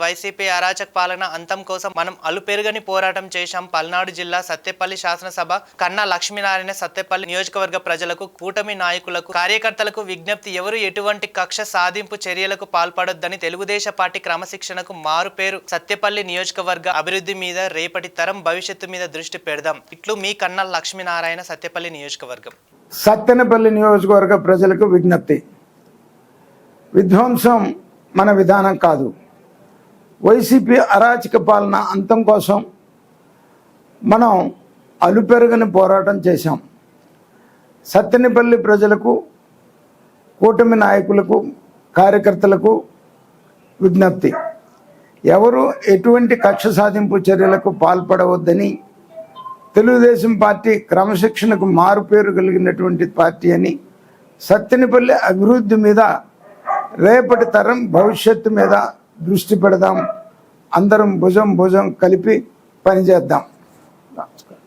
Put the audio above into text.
YCP అరాచక పాలన అంతం కోసం మనం అలుపెరుగని పోరాటం చేశాం పల్నాడు జిల్లా సత్తెపల్లి శాసనసభ. కన్నా లక్ష్మీనారాయణ సత్తెపల్లి నియోజకవర్గ ప్రజలకు కూటమి నాయకులకు కార్యకర్తలకు విజ్ఞప్తి ఎవరు ఎటువంటి కక్ష సాధింపు చర్యలకు పాల్పడొద్దని తెలుగుదేశ పార్టీ క్రమశిక్షణకు మారు పేరు సత్తెపల్లి నియోజకవర్గ అభివృద్ధి మీద రేపటి తరం భవిష్యత్తు మీద దృష్టి పెడదాం. ఇట్లు మీ కన్నా లక్ష్మీనారాయణ సత్తెపల్లి నియోజకవర్గం. సత్తెనపల్లి నియోజకవర్గ ప్రజలకు విజ్ఞప్తి. విధ్వంసం మన విధానం కాదు. వైసీపీ అరాచక పాలన అంతం కోసం మనం అలుపెరగని పోరాటం చేశాం. సత్తెనపల్లి ప్రజలకు కూటమి నాయకులకు కార్యకర్తలకు విజ్ఞప్తి. ఎవరు ఎటువంటి కక్ష సాధింపు చర్యలకు పాల్పడవద్దని తెలుగుదేశం పార్టీ క్రమశిక్షణకు మారుపేరు కలిగినటువంటి పార్టీ అని సత్తెనపల్లి అభివృద్ధి మీద రేపటి తరం భవిష్యత్తు మీద దృష్టి పెడదాం అందరం భుజం భుజం కలిపి పనిచేద్దాం. నమస్కారం.